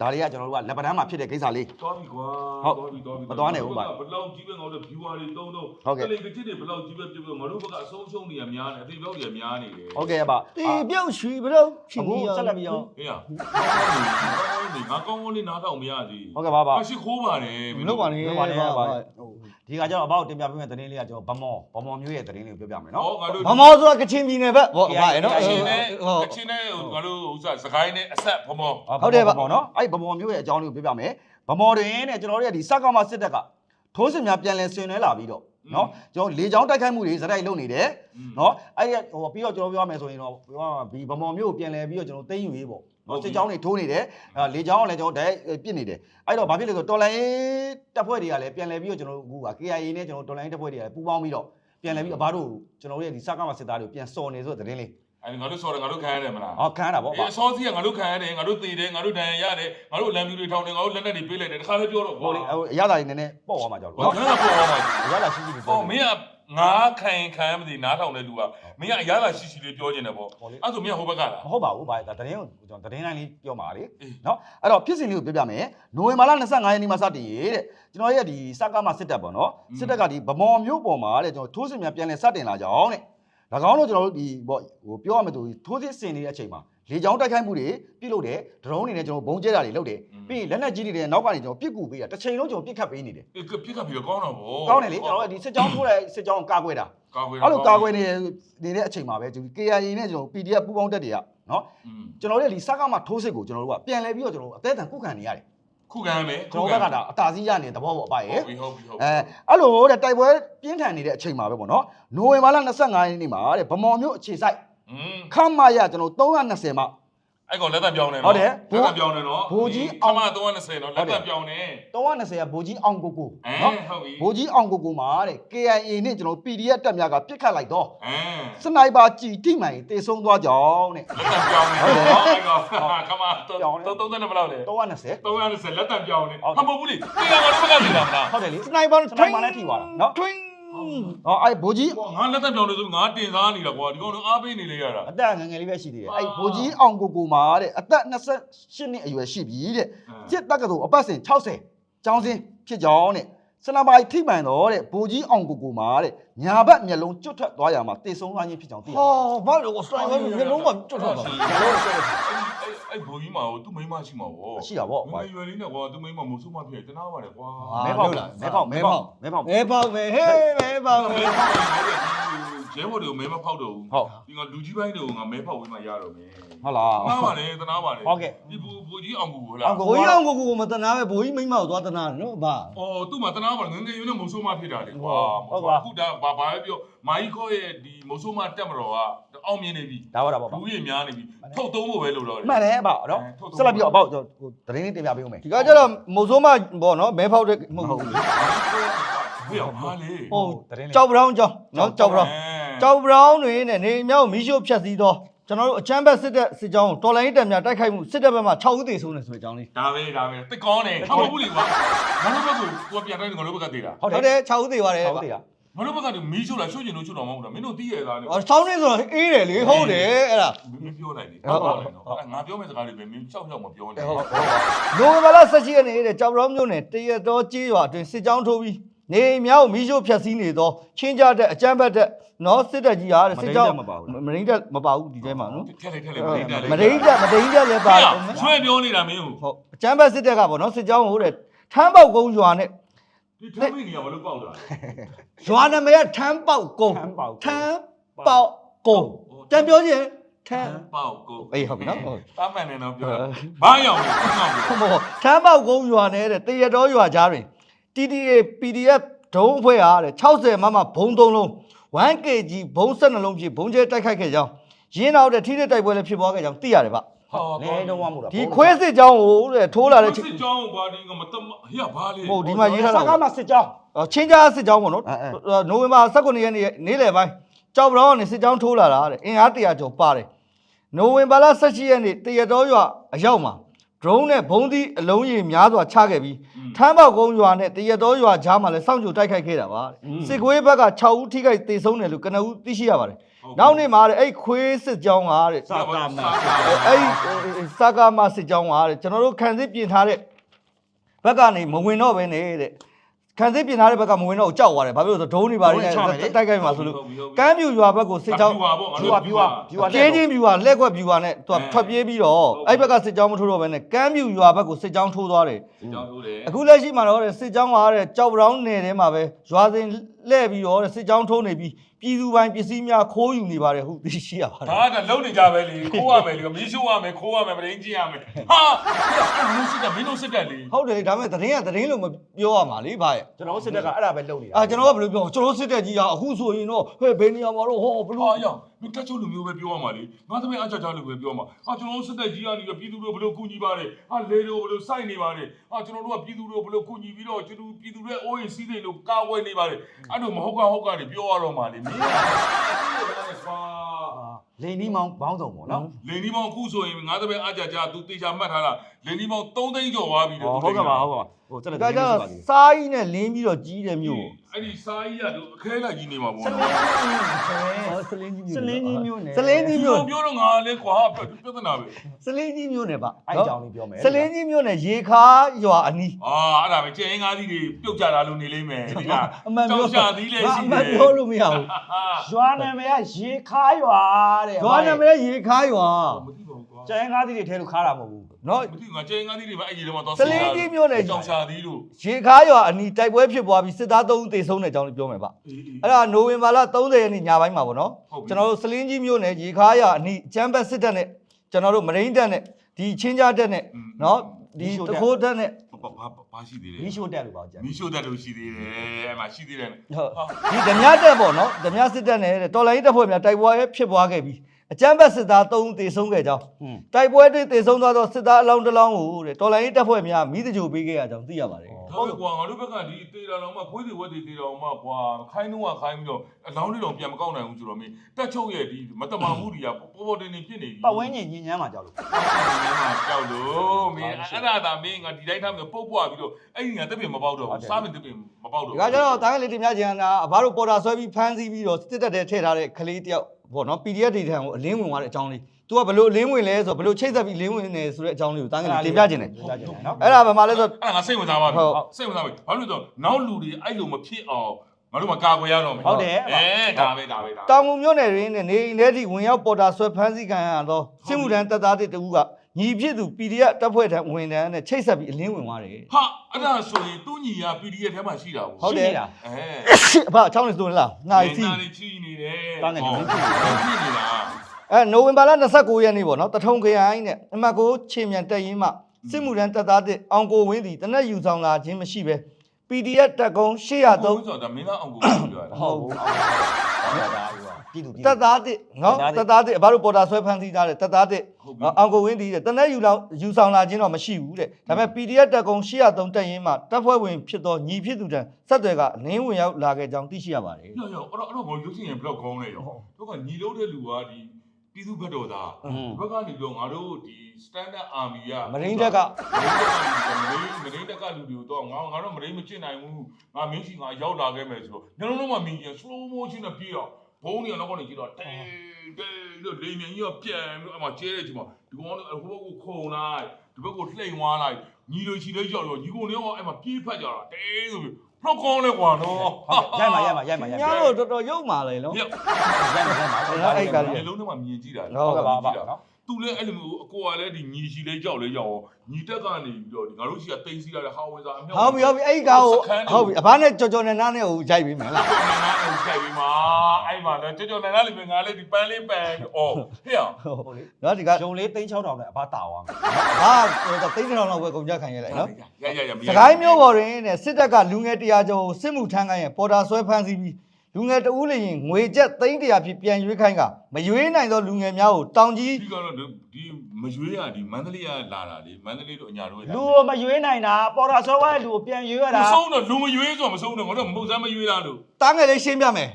ဒါတွေကကျွန်တော်တို့ကလက်ပတန်းမှာဖြစ်တဲ့ကိစ္စလေး တော်ပြီကွာဟုတ်တော်ပြီတော်ပြီမသွားနိုင်ဘူးပါဘလောက်ကြီးပဲငါတို့ viewer တွေတုံးတုံးဟုတ်ကဲ့ ကလေးကချစ်တွေဘလောက်ကြီးပဲပြပြငါတို့ဘက်ကအဆုံးရှုံးနေရများတယ်အသေးလောက်တွေများနေတယ်ဟုတ်ကဲ့အပါဒီအပြုတ်ရွှေဘလို့ချီအခုရောဆက်လက်ပြီးရော ဟေးရဟိုကောင်းကောင်းလေးငါကောင်းကောင်းလေးနားထောင်မရသေးဟုတ်ကဲ့ပါပါ အရှိခိုးပါတယ်မလုပ်ပါနဲ့ ဟို ဒီကကျွန်တော်အဘောက်တင်ပြပေးမယ့်သတင်းလေးကကျွန်တော်ဗမောဗမောမျိုးရဲ့သတင်းလေးကိုပြောပြမယ်နော်ဟောငါတို့မမောဆိုတာကချင်ပြည်နယ်ဘက်ဟောပါရနော်ကချင်နဲ့ဟုတ်ကချင်နဲ့ငါတို့ဥစ္စာစကိုင်းနဲ့အဆက်ဖမောဟုတ်တယ်ပါဗမောနော်အဲ့ဗမောမျိုးရဲ့အကြောင်းလေးကိုပြောပြမယ်ဗမောတွင်တဲ့ကျွန်တော်တို့ရဲ့ဒီစက်ကမစစ်တပ်ကထိုးစစ်များပြန်လည်ဆင်နွှဲလာပြီးတော့နော်ကျွန်တော်လေချောင်းတိုက်ခိုက်မှုတွေစတိုက်လုပ်နေတယ်နော်အဲ့ဒီဟိုပြီးတော့ကျွန်တော်ပြောရမယ်ဆိုရင်တော့ပြောရမှာဒီဗမောမျိုးကိုပြန်လည်ပြီးတော့ကျွန်တော်သိမ်းယူရေးပေါ့ နော်စစ်ကြောင်းတွေထိုးနေတယ်အဲလေချောင်းကလည်းကျွန်တော်တိုက်ပြစ်နေတယ်အဲ့တော့ဘာဖြစ်လဲဆိုတော့တော်လိုင်းတပ်ဖွဲ့တွေကလည်းပြန်လည်ပြီးတော့ကျွန်တော်အခုက KIA နဲ့ကျွန်တော်တော်လိုင်းတပ်ဖွဲ့တွေကလည်းပူးပေါင်းပြီးတော့ပြန်လည်ပြီးအဘတို့ကျွန်တော်တို့ရဲ့ဒီစက်ကမစစ်သားတွေကိုပြန်စော်နေဆိုတဲ့သတင်းလေးအဲ့ငါတို့ဆော်တယ်ငါတို့ခံရတယ်မလားဟောခန်းတာပေါ့အေးအစောစီးကငါတို့ခံရတယ်ငါတို့သေတယ်ငါတို့ဒဏ်ရာရတယ်ငါတို့လမ်းမြူတွေထောင်းတယ်ငါတို့လက်နက်တွေပေးလိုက်တယ်တခါလေးပြောတော့ဟိုလေဟိုအရသာတွေနည်းနည်းပေါ့သွားမှာကြောက်လို့ဟောနော်ငါကပေါ်သွားမှာအရသာရှိရှိတွေဟောပေါ့မင်းက ငါခံရင်ခံရမသိနားထောင်တဲ့လူကမင်းကအရသာရှိရှိလေးပြောနေတယ်ပေါ့အဲ့ဆိုမင်းကဟိုဘက်ကလားမဟုတ်ပါဘူးဗျာဒါသတင်းကိုကျွန်တော်သတင်းတိုင်းလေးပြောမှာလေအေးနော်အဲ့တော့ဖြစ်စဉ်လေးကိုပြောပြမယ်နိုဝင်ဘာလ25ရက်နေ့မှာစတင်ရေးတဲ့ကျွန်တော်ရဲ့ဒီစကားမစစ်တပ်ပေါ့နော်စစ်တပ်ကဒီဗမော်မျိုးပေါ်မှာတဲ့ကျွန်တော်ထိုးစစ်များပြန်လည်စတင်လာကြအောင်တဲ့၎င်းတို့ကျွန်တော်တို့ဒီပေါ့ဟိုပြောရမယ်ဆိုထိုးစစ်ဆင်နေတဲ့အချိန်မှာ လေကြောင်းတိုက်ခိုက်မှုတွေပြုလုပ်တယ်ဒရုန်းတွေနဲ့ကျွန်တော်ဘုံကျဲတာတွေလုပ်တယ်ပြီးရင်လက်နက်ကြီးတွေနဲ့နောက်ကနေကျွန်တော်ပြစ်ကူပေးတာတစ်ချိန်လုံးကျွန်တော်ပြစ်ခတ်ပေးနေတယ်အေးပြစ်ခတ်ပြီးတော့ကောင်းတော့ဗောကောင်းတယ်လေကျွန်တော်တို့ဒီစစ်ကြောင်းထိုးတဲ့စစ်ကြောင်းကိုကာကွယ်တာကာကွယ်အဲ့လိုကာကွယ်နေနေတဲ့အချိန်မှာပဲကျွန်တော် KIA နဲ့ကျွန်တော် PDF ပူးပေါင်းတက်တွေကနော်ကျွန်တော်တို့ဒီစကားမှာထိုးစစ်ကိုကျွန်တော်တို့ကပြန်လဲပြီးတော့ကျွန်တော်တို့အသေးအံခုခံနေရတယ်ခုခံမယ်ကျွန်တော်ဘက်ကဒါအတားစီးရနေတဲ့သဘောပေါ့အပါရဲ့ဟုတ်ပြီဟုတ်ပြီဟုတ်အဲအဲ့လိုတဲ့တိုက်ပွဲပြင်းထန်နေတဲ့အချိန်မှာပဲပေါ့နော်နိုဝင်ဘာလ25ရက်နေ့မှာတဲ့ဗမော်မျိုးအခြေဆိုင်อืม ခမရကျွန်တော်320မှာအဲ့ကောင်လက်သက်ပြောင်းနေဟုတ်တယ်လက်သက်ပြောင်းနေနော်ဘိုးကြီးအအောင်မ320နော်လက်သက်ပြောင်းနေ320ကဘိုးကြီးအောင်ကိုကိုအဲနော်ဟုတ်ပြီဘိုးကြီးအောင်ကိုကိုမှာတဲ့ KIA နဲ့ကျွန်တော် PDF တက်များကပြစ်ခတ်လိုက်တော့အဲစနိုက်ပါကြည်တိမှန်တေဆုံးသွားကြောင်းတဲ့လက်သက်ပြောင်းနေဟုတ်တယ်အဲ့ကောင်ခမပြောင်းနေတော့30နဲ့ဘယ်လောက်လဲ320 320လက်သက်ပြောင်းနေဟုတ်ဟာမဟုတ်ဘူးလေဒီကောင်ကတော့ဘက်ကနေတာမလားဟုတ်တယ်လေစနိုက်ပါစနိုက်ပါနဲ့ထိသွားတာနော်ထွင်း ဟောအဲ့ဘိုးကြီးဟောငါလက်သက်ပြောင်းနေဆိုငါတင်စားနေတာကွာဒီကောင်တော့အားပေးနေလေရတာအသက်ငယ်ငယ်လေးပဲရှိသေးတယ်အာအဲ့ဘိုးကြီးအောင်ကိုကိုမှာတဲ့အသက်28နှစ်အရွယ်ရှိပြီတဲ့စစ်တက္ကသိုလ်အပတ်စဉ်60ကျောင်းစင်းဖြစ်ကြောင်းတဲ့စနပါရီထိမှန်တော့တဲ့ဘိုးကြီးအောင်ကိုကိုမှာတဲ့ညာဘက်မျက်လုံးကျွတ်ထွက်သွားရမှာတေဆုံးသွားခြင်းဖြစ်ကြောင်းသိရဟောဘာလို့စနိုက်ပါမျိုးလုံးမကျွတ်ထွက်သွားအဲ့ဘိုးကြီးမကိုသူ့မိန်းမရှိမှာဗောရှိတာပေါ့ငယ်ရွယ်လေးနဲ့ကွာသူ့မိန်းမမဆိုးမဖြစ်တနာပါတယ်ကွာမဲပေါက်မဲပေါက်မဲပေါက်မဲပေါက်မဲပေါက်မဲဟေးမဲပေါက်မဲရဲဘော်တွေကိုမဲမဖောက်တော့ဘူးဟုတ်ဒီကလူကြီးပိုင်းတွေကိုငါမဲဖောက်ပြီးမှရတော့မယ်ဟုတ်လားတနာပါလေတနာပါလေဟုတ်ကဲ့ဒီဘူဘူကြီးအောင်ကူဟလားအောင်ကိုဘိုးကြီးအောင်ကိုကိုမတနာပဲဘိုးကြီးမိန်းမကိုသွားတနာတယ်နော်ဗျာအော်သူ့မှာတနာပါငငယ်ရွယ်နဲ့မဆိုးမဖြစ်တာလေကွာဟုတ်ပါအခုဒါဘာဘာပဲပြောမာကြီးခေါ်ရဲ့ဒီမဆိုးမတက်မတော်ကအောင်မြင်နေပြီဒါပါတော့ပါလူကြီးများနေပြီထုတ်သုံးဖို့ပဲလို့တော့မှန်တယ်ပေါ့နော်ဆက်လက်ပြီးတော့အပေါ့ဟိုသတင်းလေးတင်ပြပေးဦးမယ်ဒီကကျတော့မုံဆိုးမပေါ့နော်မဲဖောက်တဲ့မဟုတ်ဘူးဟေ့ဟာလေဟုတ်သတင်းလေးကြောက်ဘရောင်းကြောင်းနော်ကြောက်ဘရောင်းကြောက်ဘရောင်းတွေနဲ့နေမြောက်မီးရှို့ဖြတ်စည်းတော့ကျွန်တော်တို့အချမ်းဘက်စစ်တဲ့စစ်ကြောင်းတော်လိုင်းတက်များတိုက်ခိုက်မှုစစ်တပ်ဘက်မှာ6ဦးသေဆုံးတယ်ဆိုတဲ့အကြောင်းလေးဒါပဲဒါပဲတစ်ကောင်းတယ်ဟုတ်ဘူးလေကွာငါတို့ဘက်ကကိုပြန်တိုင်းငါတို့ဘက်ကတည်တာဟုတ်ဟုတ်တတယ်ယ်6ဦးသေပါတယ်ဟုတ်တယ်လား ငါတို့ဘက်ကမီးရှို့လာရှို့ကျင်လို့ရှို့တော့မဟုတ်ဘူးမင်းတို့တီးရသားနဲ့အော်ဆောင်းနေဆိုတော့အေးတယ်လေဟုတ်တယ်အဲ့ဒါမင်းပြောလိုက်လေဟုတ်ပါဘူးနော်ငါပြောမယ့်စကားတွေပဲမင်းချောက်ချောက်မပြောနဲ့ဟုတ်နိုဝင်ဘာလ17ရက်နေ့တဲ့ကြောက်ဘရောင်းမြို့နယ်တရတော်ကြေးရွာအတွင်းစစ်ကြောင်းထိုးပြီးနေအိမ်များကိုမိရှို့ဖျက်ဆီးနေသောချင်းကြတဲ့အကြမ်းဖက်တဲ့နော်စစ်တပ်ကြီးဟာတဲ့စစ်ကြောင်းမပါဘူးလားမရင်းတက်မပါဘူးဒီထဲမှာနော်ထက်လိုက်ထက်လိုက်မမလိမ့်တက်ရင်းတက်မရင်းတက်လည်းပါဆွဲပြောနေတာမင်းကိုဟုတ်အကြမ်းဖက်စစ်တပ်ကပေါ့နော်စစ်ကြောင်းကိုတဲ့ထမ်းပေါက်ကုန်းရွာနဲ့ ဒီထမ်းမိနေရမလို့ပေါက်တာရွာနာမည်ကထမ်းပေါက်ကုန်းထမ်းပေါက်ကုန်းထမ်းပေါက်ကုန်းတန်ပြောချင်းထမ်းပေါက်ကိုအေးဟုတ်ပြီနော်ဟုတ်တာမှန်နေတော့ပြောတာဘာရောက်လဲဘာရောက်လဲဟုတ်မဟုတ်ထမ်းပေါက်ကုန်းရွာနဲ့တဲ့တရတော်ရွာကြားတွင် TTA PDF ဒုံးအဖွဲ့အားတဲ့60မမဘုံ3လုံး 1kg ဘုံ12လုံးဖြင့်ဘုံကျဲတိုက်ခိုက်ခဲ့ကြောင်းရင်းနောက်တဲ့ထိတဲ့တိုက်ပွဲလည်းဖြစ်ပွားခဲ့ကြောင်းသိရတယ်ဗျ ဟာလဲတော့မမို့လားဒီခွဲစစ်ကြောင်းကိုတဲ့ထိုးလာတဲ့ချစစ်ကြောင်းဘာဒီကမတမဟေ့ဘာလဲဟုတ်ဒီမှာရေးထားစတာကားမှာစစ်ကြောင်းအော်ချင်းကြားစစ်ကြောင်းပေါ့နော်အဲအဲနိုဝင်ဘာ19ရက်နေ့နေ့လယ်ပိုင်းကြောက်ပြောင်းကနေစစ်ကြောင်းထိုးလာတာတဲ့အင်အား100ကျော်ပါတယ်နိုဝင်ဘာလ18ရက်နေ့တရတော်ရွာအရောက်မှာ drone နဲ့ဘုံသီးအလုံးကြီးများစွာချခဲ့ပြီးထမ်းပေါက်ကုန်းရွာနဲ့တရတော်ရွာကြားမှာလည်းစောင့်ကြိုတိုက်ခိုက်ခဲ့တာပါတဲ့စစ်ကွေးဘက်က6ဦးထိခိုက်သေဆုံးတယ်လို့ကနဦးသိရှိရပါတယ် နောက်နေ့မှာတဲ့အဲ့ခွေးစစ်ကြောင်းကတဲ့စကားမှာအဲ့ဒီစကားမစစ်ကြောင်းကတဲ့ကျွန်တော်တို့ခံစစ်ပြင်ထားတဲ့ဘက်ကနေမဝင်တော့ဘဲနေတဲ့ခံစစ်ပြင်ထားတဲ့ဘက်ကမဝင်တော့ကြောက်သွားတယ်ဘာဖြစ်လို့လဲဆိုတော့ဒုံးတွေပါနေတိုက်ခိုက်မှာဆိုလို့ကမ်းပြူရွာဘက်ကိုစစ်ကြောင်းပါပေါ့ငါဖြူတို့ပါဖြူပါဖြူပါကျင်းချင်းပြူကလက်ကွက်ပြူကနဲ့သူကထွက်ပြေးပြီးတော့အဲ့ဘက်ကစစ်ကြောင်းမထိုးတော့ဘဲနဲ့ကမ်းပြူရွာဘက်ကိုစစ်ကြောင်းထိုးသွားတယ်စစ်ကြောင်းထိုးတယ်အခုလက်ရှိမှာတော့တဲ့စစ်ကြောင်းကတဲ့ကြောက်ပတောင်းနယ်ထဲမှာပဲရွာစဉ် လှည့်ပြီးတော့တဲ့စစ်ကြောင်းထိုးနေပြီးပြည်သူပိုင်းပစ္စည်းများခိုးယူနေပါတယ်ဟုတ်သိရှိရပါတယ်ဒါကလုံနေကြပဲလေခိုးရမယ်လေမီးရှို့ရမယ်ခိုးရမယ်မရင်းကြည့်ရမယ်ဟာအဲ့မင်းစစ်တယ်မင်းတို့စစ်တယ်လေဟုတ်တယ်လေဒါပေမဲ့သတင်းကသတင်းလို့မပြောရမှာလေဗျာရဲ့ကျွန်တော်တို့စစ်တပ်ကအဲ့ဒါပဲလုပ်နေတာအာကျွန်တော်ကဘယ်လိုပြောကျွန်တော်စစ်တဲ့ကြီးကအခုဆိုရင်တော့ဟဲ့ဘယ်နေရာမှာတော့ဟောဘယ်လိုဟာရောက် မင်းတက်ချုပ်လူမျိုးပဲပြောရမှာလေငါသမီးအချာချာလူပဲပြောမှာဟာကျွန်တော်စစ်တဲ့ကြီးကနေပြည်သူတို့ဘယ်လိုကူညီပါလဲဟာလေတို့ဘယ်လိုစိုက်နေပါလဲဟာကျွန်တော်တို့ကပြည်သူတို့ဘယ်လိုကူညီပြီးတော့ကျွန်တော်ပြည်သူတွေအိုးရင်စီးစိမ်လို့ကာဝယ်နေပါလေအဲ့လိုမဟုတ်ကဟုတ်ကနေပြောရတော့မှာလေမင်းကလိန်နီးမောင်းဘောင်းဆောင်ပေါ့နော်လင်းဒီမောင်အခုဆိုရင်ငါသမီးအချာချာသူတေချာမှတ်ထားတာလင်းဒီမောင်3သိန်းကျော်သွားပြီဟောဟုတ်ကဲ့ပါဟုတ်ကဲ့ပါဟိုကျွန်တော်ဒါဒီကြလိုတော့ဆိုပါသေးတယ်စားကြီးနဲ့လင်းပြီးတော့ကြီးတဲ့မျိုးအဲ့ဒီစာကြီးကတော့အခဲလိုက်ကြီးနေမှာပေါ့စလင်းကြီးဟောစလင်းကြီးမျိုးစလင်းကြီးမျိုးနဲ့စလင်းကြီးဒီမျိုးလိုပြောတော့ငါလည်းကွာပြဿနာပဲစလင်းကြီးမျိုးနဲ့ပါအဲ့ကြောင်လေးပြောမယ်စလင်းကြီးမျိုးနဲ့ရေခါရွာအနီးအာအဲ့ဒါပဲကျင်းငါးသီးတွေပြုတ်ကြတာလို့နေလိမ့်မယ်ဒီလားအမှန်ပြောကြောက်ရှာသီးလည်းရှိအတမှန်ယ်ပြောလို့မရဘူးရွာနာမည်ကရေခါရွာတဲ့ရွာနာမည်ရေခါရွာမသိပါဘူးကွာကျန်ငါးသီးတွေထဲလို့ခါတာမဟုတ်ဘူး နော်မသိငါကျင်းငါးသီးတွေပဲအဲ့ဒီတော့တော့စလင်းကြီးမျိုးနဲ့ကြောက်ရှာသီးတို့ရေခါရွာအနီးတိုက်ပွဲဖြစ်ပွားပြီးစစ်သား3ဦးသေဆုံးတဲ့အကြောင်းလေးပြောမယ်ဗျအေးအေးအဲ့ဒါနိုဝင်ဘာလ30ရက်နေ့ညပိုင်းမှာပေါ့နော်ဟုတ်ပြီကျွန်တော်တို့စလင်းကြီးမျိုးနဲ့ရေခါရွာအနီးကျမ်းဘတ်စစ်တပ်နဲ့ကျွန်တော်တို့မရင်းတပ်နဲ့ဒီချင်းကြားတပ်နဲ့နော်ဒီတခိုးတပ်နဲ့ဘာဘာဘာရှိသေးလဲမီးရှို့တက်လို့ပါကြမီးရှို့တတ်လို့ရှိသေးတယ်အဲ့မှာရှိသေးတယ်ဟုတ်ဒီဓမြတက်ပေါ့နော်ဓမြစစ်တပ်နဲ့တဲ့တော်လိုင်းတပ်ဖွဲ့များတိုက်ပွဲဖြစ်ပွားခဲ့ပြီး အကြမ်းဖက်စစ်သား3ဦးသေဆုံးခဲ့ကြောင်းဟွန်းတိုက်ပွဲတွေသေဆုံးသွားသောစစ်သားအလောင်းတစ်လောင်းကိုတဲ့တော်လိုင်းတပ်ဖွဲ့များမိသကြိုပေးခဲ့ရကြောင်းသိရပါတယ်ဟုတ်ကွာငါတို့ဘက်ကဒီတေတာတော်မှခွေးတွေဝက်တွေတေတာတော်မှကွာခိုင်းတော့ခိုင်းပြီးတော့အလောင်းတွေတော့ပြန်မကောက်နိုင်ဘူးဆိုတော့မင်းတက်ချုပ်ရဲ့ဒီမတမာမှုတွေကပေါ်ပေါ်တင်နေဖြစ်နေပြီပတ်ဝန်းကျင်ညဉ့်ညမ်းမှာကြောက်လို့ကြောက်လို့မင်းအဲ့ဒါသာမင်းငါဒီတိုင်းထားမျိုးပုတ်ပွားပြီးတော့အဲ့ဒီငါတက်ပြင်မပေါက်တော့ဘူးစားမတက်ပြင်မပေါက်တော့ဒီကကျတော့တားကလေးတင်ပြချင်တာအဘတို့ပေါ်တာဆွဲပြီးဖမ်းဆီးပြီးတော့စစ်တပ်ထဲထည့်ထားတဲ့ကလေးတယောက် ပေါ့နော် PDF ဒေတာကိုအလင်းဝင်သွားတဲ့အကြောင်းလေး तू ကဘလို့အလင်းဝင်လဲဆိုတော့ဘလို့ချိတ်ဆက်ပြီးအလင်းဝင်နေဆိုတဲ့အကြောင်းလေးကိုတားကလေးတင်ပြချင်တယ်တင်ပြချင်တယ်နော်အဲ့ဒါဘာမှလဲဆိုအဲ့ဒါငါစိတ်ဝင်စားပါပြီဟုတ်စိတ်ဝင်စားပြီဘာလို့လဲဆိုတော့နောက်လူတွေအဲ့လိုမဖြစ်အောင်ငါတို့မကာကွယ်ရတော့မယ်ဟုတ်တယ်အဲဒါပဲဒါပဲဒါပဲတောင်ငူမြို့နယ်ရင်းနဲ့နေအိမ်ထဲထိဝင်ရောက်ပေါ်တာဆွဲဖမ်းဆီးခံရသောစစ်မှုထမ်းတပ်သားတစ်တူက ညီဖြစ်သူ PDF တပ်ဖွဲ့ထံဝင်တန်းနဲ့ချိတ်ဆက်ပြီးအလင်းဝင်သွားတယ်ဟာအဲ့ဒါဆိုရင်သူ့ညီက PDF ထဲမှာရှိတာဘူးဟုတ်တယ်ရှိနေတာအဲအဖအချောင်းနေစိုးလားငါစီနာရီချီနေတယ်တောင်းနေတယ်ဟုတ်ဖြစ်နေတာအဲနိုဝင်ဘာလ29ရက်နေ့ပေါ့နော်တထုံခရိုင်နဲ့အမတ်ကိုချေမြန်တက်ရင်မှစစ်မှုထမ်းတပ်သားတစ်အောင်ကိုဝင်းသည်တနက်ယူဆောင်လာခြင်းမရှိပဲ PDF တပ်ကုန်း803 ဆိုတော့မင်းသားအောင်ကိုပြောတာဟုတ်ဘူးဟုတ်ပါဘူးပြည်သူပြည်တပ်သားတစ်နော်တပ်သားတစ်အဘတို့ပေါ်တာဆွဲဖမ်းဆီးထားတဲ့တပ်သားတစ်ဟုတ်ပြီ အောင်ကိုဝင်းသည်တဲ့တနက်ယူလောက်ယူဆောင်လာခြင်းတော့မရှိဘူးတဲ့ဒါပေမဲ့ PDF တပ်ကုန်း803တက်ရင်မှတပ်ဖွဲ့ဝင်ဖြစ်သောညီဖြစ်သူတန်းဆက်သွယ်ကလင်းဝင်ရောက်လာခဲ့ကြောင်းသိရှိရပါတယ်ရောရောအဲ့တော့အဲ့တော့ဘာလို့ချင်းရင်ဘလောက်ကောင်းလဲရောတို့ကညီလို့တဲ့လူကဒီ ပြည်သူဘက်တော်သားอืมဘက်ကနေတော့ငါတို့ဒီ standard army ကမရင်းတက်ကမရင်းမရင်းတက်ကလူတွေကိုတော့ငါငါတော့မရင်းမချစ်နိုင်ဘူးငါမင်းရှိငါရောက်လာခဲ့မယ်ဆိုတော့ညလုံးလုံးမှမြင်ကြ slow motion နဲ့ပြေးတော့ဘုံတွေကနောက်ကနေကြည့်တော့တေးတေးလို့လေမြန်ကြီးကပြန်ပြီးတော့အမှကျဲတဲ့ချိန်မှာဒီကောင်ကဟိုဘက်ကိုခုံလိုက်ဒီဘက်ကိုလှိမ်သွားလိုက်ညီလိုချီလေးကြောက်တော့ညီကိုနေတော့အဲ့မှာပြေးဖက်ကြတာတေးဆိုပြီး တော့ကောင်းလဲကွာနော်ရိုက်မှာရိုက်မှာရိုက်မှာရိုက်ညာမှာတော့တော်တော်ရုပ်မာလေနော်ညရိုက်မှာရိုက်မှာအဲ့ကလေးလေလုံးထဲမှာမြင်ကြည့်တာဟုတ်ကဲ့ပါပါနော် သူလည်းအဲ့လိုမျိုးအကိုကလည်းဒီညီရှိလေးကြောက်လေးကြောက်ညီတက်ကနေပြီးတော့ငါတို့ရှိကတိတ်စီရတဲ့ဟာဝင်စားအမြောက်ဟုတ်ပြီဟုတ်ပြီအဲ့ဒီကားကိုဟုတ်ပြီအဘနဲ့ကြော်ကြော်နဲ့နားနဲ့ဟိုရိုက်ပြီးမယ်လားကြော်နေနားကိုကြိုက်ပြီးမှာအဲ့မှာလည်းကြော်ကြော်နေနားလေးပဲငါလည်းဒီပန်းလေးပန်းအော်ဟဲ့အောင်ဟုတ်လေနော်ဒီကဂျုံလေး3600နဲ့အဘတာဝါမယ်ဘာဟိုတိတ်တောင်လောက်ပဲကုန်ကြခံရလိုက်နော်ရရရမစကိုင်းမျိုးပေါ်တွင်တဲ့စစ်တပ်ကလူငယ်တရားကျော်ကိုစစ်မှုထမ်းခိုင်းရဲ့ပေါ်တာဆွဲဖမ်းဆီးပြီး လူငယ်တဦးလျင်ငွေကျပ်သိန်းတရာဖြစ်ပြန်ရွေးခိုင်းကမရွေးနိုင်သောလူငယ်များကိုတောင်ကြီးဒီကတော့ဒီမရွေးရဒီမန္တလေးကလာတာလေမန္တလေးတို့အညာတို့လူကိုမရွေးနိုင်တာပေါ်တာဆောဝဲလူကိုပြန်ရွေးရမတာဆုံးတော့လူမရွေးဆိုမဆုံးတော့ငါတို့မဟုတ်စမ်းမရွေးလားလို့တားငယ်လေးရှင်းပြမယ်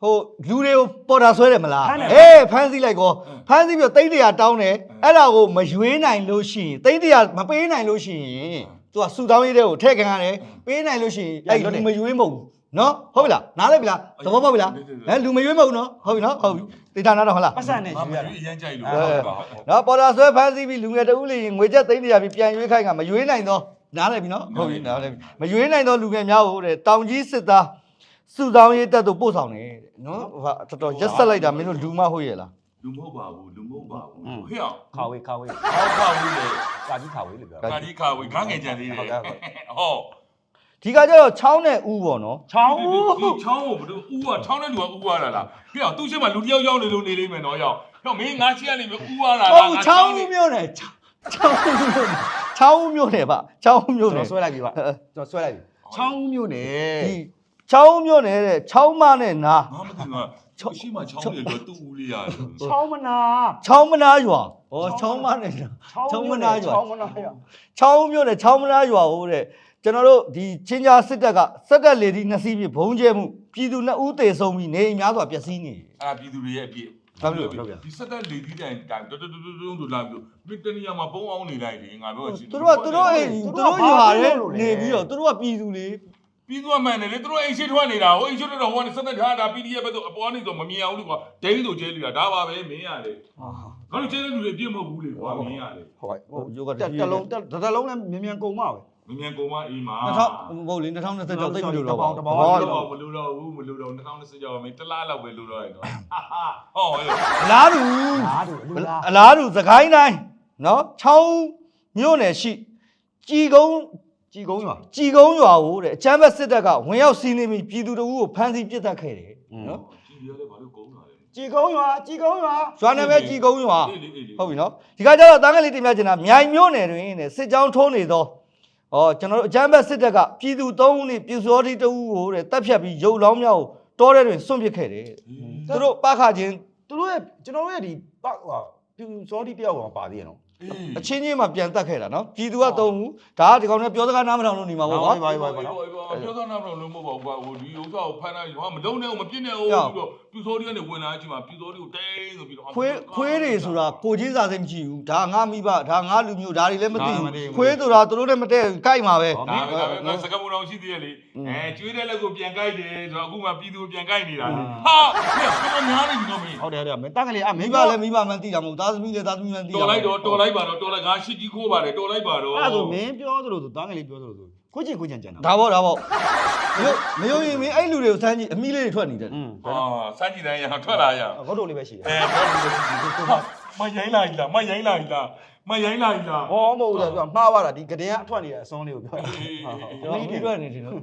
ဟိုလူတွေကိုပေါ်တာဆွဲတယ်မလားဖမ်းတယ်ဟေးဖမ်းဆီးလိုက်ကောဖမ်းဆီးပြီးတော့သိန်းတရာတောင်းတယ်အဲ့ဒါကိုမရွေးနိုင်လို့ရှိရင်သိန်းတရာမပေးနိုင်လို့ရှိရင်သူကဆူတောင်းရေးတဲ့ကိုထည့်ခံရတယ်ပေးနိုင်လို့ရှိရင်အဲ့လူမရွေးမဟုတ်ဘူး နော်ဟုတ်ပြီလားနားလိုက်ပြီလားသဘောပေါက်ပြီလားအဲလူမရွေးမဟုတ်ဘူးနော်ဟုတ်ပြီနော်ဟုတ်ပြီတေချာနာတော့ဟုတ်လားပတ်စံနဲ့ငါရွေးမရတာရွေးအရန်ကြိုက်လို့အဲနော်ပေါ်တာဆွဲဖမ်းဆီးပြီးလူငယ်တဦးလေးငွေကျပ်သိန်းတရာပြီးပြန်ရွေးခိုင်းကမရွေးနိုင်တော့နားလိုက်ပြီနော်ဟုတ်ပြီနားလိုက်ပြီမရွေးနိုင်တော့လူငယ်များကိုတဲ့တောင်ကြီးစစ်သားစုဆောင်ရေးတက်တို့ပို့ဆောင်တယ်တဲ့နော်ဟာတော်တော်ရက်ဆက်လိုက်တာမင်းတို့လူမဟုတ်ရဲ့လားလူမဟုတ်ပါဘူးလူမဟုတ်ပါဘူးဟဲ့အောင်ခါဝေးခါဝေးဟောက်ပါဘူးလေကာကြီးခါဝေးလို့ပြောတာကာဒီခါဝေးခန်းငယ်ကြံသေးတယ်ဟုတ်ကဲ့ဟုတ်ကဲ့ဟော ဒီကကြတော့ချောင်းနဲ့ဥပေါ့နော်ချောင်းဒီချောင်းကိုဘယ်လိုဥကချောင်းတဲ့လူကဥရလာလားဟဲ့သူ့ရှေ့မှာလူတစ်ယောက်ရောက်နေလို့နေလိမ့်မယ်နော်ရောက်တော့မင်းငါရှိရနေပြီဥရလာလားဟုတ်ချောင်းမျိုးနဲ့ချောင်းမျိုးနဲ့ချောင်းမျိုးနဲ့ဗျချောင်းမျိုးနဲ့ဆွဲလိုက်ပြီဗျကျွန်တော်ဆွဲလိုက်ပြီချောင်းမျိုးနဲ့ဒီချောင်းမျိုးနဲ့တဲ့ချောင်းမနဲ့နာမမသိဘူးချောင်းရှိမှချောင်းတွေတော့တူဦးလေးရတယ်ချောင်းမနာချောင်းမနာရွာဟောချောင်းမနဲ့ချောင်းမနာရွာချောင်းမနာရွာချောင်းမျိုးနဲ့ချောင်းမနာရွာဟိုတဲ့ ကျွန်တော်တို့ဒီချင်းကြားစစ်တပ်ကစက်တက်လေဒီနှစ်စီးပြဘုံကျဲမှုပြည်သူနှစ်ဦးသေဆုံးပြီးနေအိမ်များစွာပျက်စီးနေတယ်အာပြည်သူတွေရဲ့အပြည့်ဒီစက်တက်လေဒီတိုင်းတိုင်းတွတ်တွတ်တွတ်တွတ်လာပြီးမင်းတနည်းမှာပုံအောင်နေလိုက်တယ်ငါပြောချင်သူတို့ကသူတို့အိမ်သူတို့ရွာတဲ့နေပြီးတော့သူတို့ကပြည်သူလေပြီးသွားမှန်တယ်လေသူတို့အိမ်ရှိထွက်နေတာဟိုအိမ်ရှိထွက်တော့ဟိုကနေစက်တက်ထားတာ PDF ပဲဆိုအပေါ်ကနေဆိုမမြင်အောင်လို့ကွာဒိန်းဆိုကျဲလီတာဒါပါပဲမင်းရတယ်ငါတို့ကျဲတဲ့လူတွေပြည့်မဟုတ်ဘူးလေကွာမင်းရတယ်ဟုတ်ကဲ့တက်လုံးတက်တလုံးနဲ့မြန်မြန်ကုန်မှာပဲ မမြင်ကုန်မအေးမှာ2000ဟုတ်လေ2026တိတ်မလို့တော့ပါတဘူးပေါဘောင်းတော့မလူတော့ဘူးမလူတော့2020ကျော်မင်းတစ်လားလောက်ပဲလူတော့ရတော့ဟောဟဲ့အလားတူလားတို့လူလားအလားတူသခိုင်းတိုင်းနော်ချောင်းမြို့နယ်ရှိကြည်ကုန်းကြည်ကုန်းရွာကြည်ကုန်းရွာကိုတဲ့အချမ်းဘက်စစ်တပ်ကဝင်ရောက်စီးနေပြီးပြည်သူတို့ကိုဖမ်းဆီးပစ်သတ်ခဲ့တယ်နော်ကြည်ရတယ်ဘာလို့ကုန်တာလဲကြည်ကုန်းရွာကြည်ကုန်းရွာရွာနာမည်ကြည်ကုန်းရွာအေးလေအေးလေဟုတ်ပြီနော်ဒီကကြတော့တန်းကလေးတင်ပြချင်တာမြိုင်မြို့နယ်တွင်တဲ့စစ်ကြောင်းထိုးနေသော ဩကျွန်တော်တို့အချမ်းဘက်စစ်တပ်ကပြည်သူ၃ဦးနဲ့ပြူစောတိတဦးကိုတဲ့တပ်ဖြတ်ပြီးရုပ်လောင်းများကိုတောထဲတွင်စွန့်ပစ်ခဲ့တယ်သူတို့ပခချင်းသူတို့ရဲ့ကျွန်တော်တို့ရဲ့ဒီပတ်ဟိုပြူစောတိတယောက်ကပါသေးရနော် အေးအချင်းချင်းမှပြန်တက်ခဲ့တာနော်ပြည်သူက၃ဦးဒါကဒီကောင်နဲ့ပြောစကားနားမထောင်လို့နေမှာပေါ့ကွာပါပါပါနော်ပြောသားနာမလို့လုံးမဟုတ်ပါဘူးကွာဟိုဒီဥစ္စာကိုဖမ်းလိုက်ဟာမလုံးနဲ့မပြစ်နဲ့ဟုတ်ပြီးတော့ပြူစောဒီကနေဝင်လာကြည့်မှာပြူစောဒီကိုတိန်းဆိုပြီးတော့ခွေးခွေးတွေဆိုတာကိုချင်းစာစိတ်မရှိဘူးဒါငါမိဘဒါငါလူမျိုးဒါတွေလည်းမသိဒါမသိဘူးဘူးခွေးဆိုတာသူတို့လည်းမတည့်ဘူးကြိုက်မှာပဲဒါပဲဒါပဲငါစကမုံတော်ရှိသေးရဲ့လေအဲကျွေးတဲ့လက်ကိုပြန်ကြိုက်တယ်ဆိုတော့အခုမှပြည်သူပြန်ကြိုက်နေတာလေဟာပြတော့များနေပြီတော့မင်းဟုတ်တယ်ဟုတ်တယ်မင်းတက်ကလေးအမမိင်းဘကလည်းမိဘမှန်သိတာမဟုတ်သားသမီးလည်းသားသမီးမှန်သိတာတော်လိုက်တော့တော်လိုက်ပါတော့တော်လိုက်ငါရှိကြီးခိုးပါတယ်တော်လိုက်ပါတော့အဲ့ဒါဆိုမင်းပြောသလိုဆိုတက်ကလေးပြောသလိုဆိုကိုချင်းကိုချင်းကြံတာဒါပေါ့ဒါပေါ့မယုံမယုံရင်မင်းအဲ့လူတွေကိုစမ်းကြည့်အမိလေးတွေထွက်နေတယ်อืมဟာစမ်းကြည့်တိုင်းရထွက်လာရငုတ်တို့လေးပဲရှိတယ်အဲတော့လူရှိကြီးဟာမရိုင်းလာကြီးလားမရိုင်းလာကြီးလား မရိုင်းလာကြီးလားဟောမဟုတ်ဘူးလေပြောမှားသွားတာဒီကတဲ့ကအထွက်နေတဲ့အစွန်းလေးကိုပြောကျွန်တော်မိထွက်နေတယ်နော်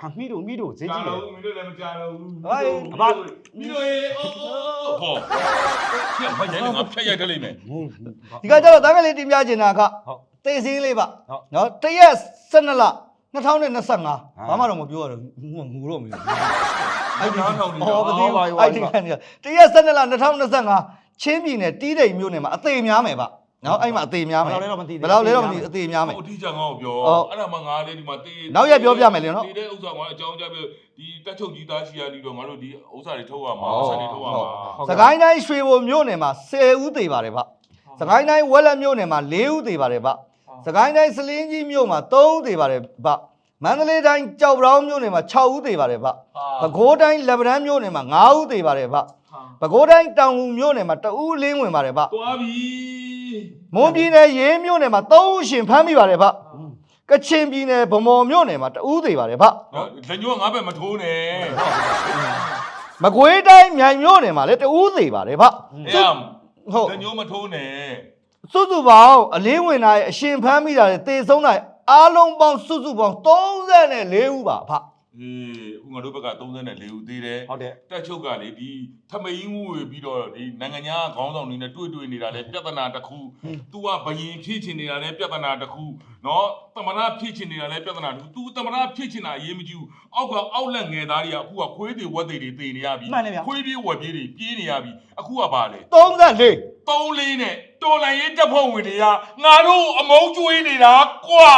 ဟာမိတို့မိတို့ဈေးကြာကြီးတယ်တော့မင်းတို့လည်းမကြာတော့ဘူးဟိုင်းမမင်းတို့ရေအိုးဟောပြမရိုင်းလည်းငါဖျက်ရိုက်တယ်လိမ့်မယ်ဟုတ်ဒီကကျတော့တန်းကလေးတင်ပြချင်တာကဟုတ်သိစင်းလေးပါဟုတ်နော်တရက်12လ2025ဘာမှတော့မပြောရတော့ငူငူတော့မလို့အဲ့ဒီထောင်နေဟောတော့မသိဘူးအဲ့ဒီကနေတရက်12လ2025 ချင်းပြည်နယ်တီးတိမ်မြို့နယ်မှာအသေးများမယ်ဗျနော်အဲ့မှာအသေးများမယ်ဘယ်လောက်လဲတော့မသိသေးဘူးဘယ်လောက်လဲတော့မသိဘူးအသေးများမယ်ဟိုအထီးချောင်းကောပြောဟုတ်အဲ့ဒါမှငါလေးဒီမှာတေးနောက်ရက်ပြောပြမယ်လေနော်တေးတဲ့ဥစ္စာကအကြောင်းကြပြဒီတက်ချုပ်ကြီးသားရှိရပြီးတော့ငါတို့ဒီဥစ္စာတွေထုတ်ရမှာဟုတ်ဥစ္စာတွေထုတ်ရမှာစကိုင်းတိုင်းရွှေဘုံမြို့နယ်မှာ10ဦးသေးပါတယ်ဗျစကိုင်းတိုင်းဝက်လက်မြို့နယ်မှာ4ဦးသေးပါတယ်ဗျစကိုင်းတိုင်းစလင်းကြီးမြို့မှာ3ဦးသေးပါတယ်ဗျ မန္တလေးတိုင်းကြောက်ပြောင်းမြို့နယ်မှာ6ဦးသေးပါတယ်ဗျပဲခူးတိုင်းလက်ပံမြို့နယ်မှာ9ဦးသေးပါတယ်ဗျပဲခူးတိုင်းတောင်ငူမြို့နယ်မှာ2ဦးလင်းဝင်ပါတယ်ဗျသွားပြီမွန်ပြည်နယ်ရေးမြို့နယ်မှာ3ဦးရှင်ဖမ်းမိပါတယ်ဗျကချင်ပြည်နယ်ဗမော်မြို့နယ်မှာတဦးသေးပါတယ်ဗျနော်လက်ညိုးငါးဘက်မထိုးနဲ့မကွေးတိုင်းမြိုင်မြို့နယ်မှာလည်းတဦးသေးပါတယ်ဗျအဲ့ဒါဟုတ်လက်ညိုးမထိုးနဲ့စုစုပေါင်းအလင်းဝင်တာရဲ့အရှင်ဖမ်းမိတာရဲ့တေဆုံးတာရဲ့ အားလုံးပေါင်းစုစုပေါင်း34ဦးပါဗျအေးအခုငါတို့ဘက်က34ဦးသေးတယ်ဟုတ်တယ်တက်ချုပ်ကလေဒီထမင်းငွေပြီးတော့ဒီနိုင်ငံညာခေါင်းဆောင်တွေနဲ့တွေ့တွေ့နေတာလေပြဿနာတစ်ခု။ तू ကဘယင်ဖြစ်ချင်နေတာလေပြဿနာတစ်ခု။နော်တမနာဖြစ်ချင်နေတာလေပြဿနာတစ်ခု။ तू တမနာဖြစ်ချင်တာအရေးမကြီးဘူး။အောက်ကအောက်လက်ငယ်သားတွေကအခုကခွေးတွေဝက်တွေတွေတည်နေရပြီမှန်တယ်ဗျာခွေးပြေးဝက်ပြေးတွေပြေးနေရပြီ။အခုကပါလေ34သုံးလေးနဲ့ တော်လန်ရေးတပ်ဖွဲ့ဝင်တွေကငါတို့အမုန်းကျွေးနေတာကွာ